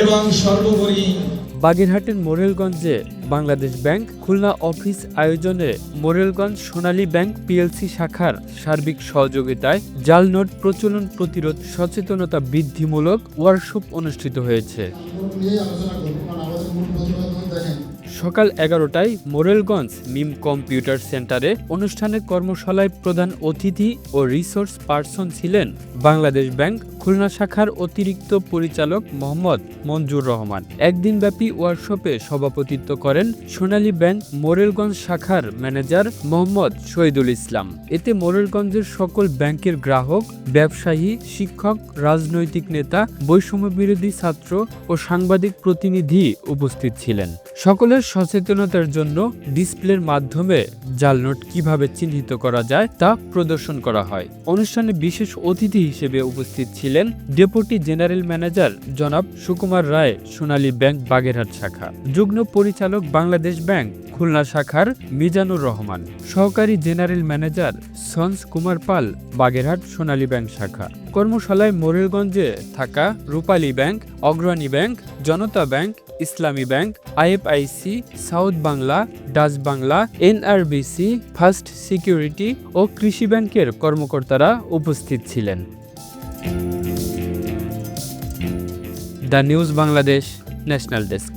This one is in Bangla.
এবং সর্বোপরি বাগেরহাটের মোরেলগঞ্জে বাংলাদেশ ব্যাংক খুলনা অফিস আয়োজনে মোরেলগঞ্জ সোনালী ব্যাংক পিএলসি শাখার সার্বিক সহযোগিতায় জাল নোট প্রচলন প্রতিরোধ সচেতনতা বৃদ্ধিমূলক ওয়ার্কশপ অনুষ্ঠিত হয়েছে। সকাল এগারোটায় মোরেলগঞ্জ মিম কম্পিউটার সেন্টারে অনুষ্ঠানের কর্মশালায় প্রধান অতিথি ও রিসোর্স পার্সন ছিলেন বাংলাদেশ ব্যাংক খুলনা শাখার অতিরিক্ত পরিচালক মোহাম্মদ মঞ্জুর রহমান। একদিনব্যাপী ওয়ার্কশপে সভাপতিত্ব করেন সোনালী ব্যাংক মোরেলগঞ্জ শাখার ম্যানেজার মোহাম্মদ শহীদুল ইসলাম। এতে মোরেলগঞ্জের সকল ব্যাংকের গ্রাহক, ব্যবসায়ী, শিক্ষক, রাজনৈতিক নেতা বৈষম্য বিরোধী ছাত্র ও সাংবাদিক প্রতিনিধি উপস্থিত ছিলেন। সকলের সচেতনতার জন্য ডিসপ্লের মাধ্যমে জাল নোট কীভাবে চিহ্নিত করা যায় তা প্রদর্শন করা হয়। অনুষ্ঠানে বিশেষ অতিথি হিসেবে উপস্থিত ছিলেন ডেপুটি জেনারেল ম্যানেজার জনাব সুকুমার রায়, সোনালী ব্যাংক, বাগেরহাট শাখা। যুগ্ম পরিচালক বাংলাদেশ ব্যাংক, খুলনা শাখার মিজানুর রহমান। সহকারী জেনারেল ম্যানেজার সন্স কুমার পাল, বাগেরহাট সোনালী ব্যাংক শাখা। কর্মশালায় মোরেলগঞ্জে থাকা Rupali bank, Agrani bank, Janata bank, Islami bank, IFIC, South Bangla, Dutch Bangla, NRBC, First Security ও কৃষি ব্যাংকের কর্মকর্তারা উপস্থিত ছিলেন। The News Bangladesh national desk.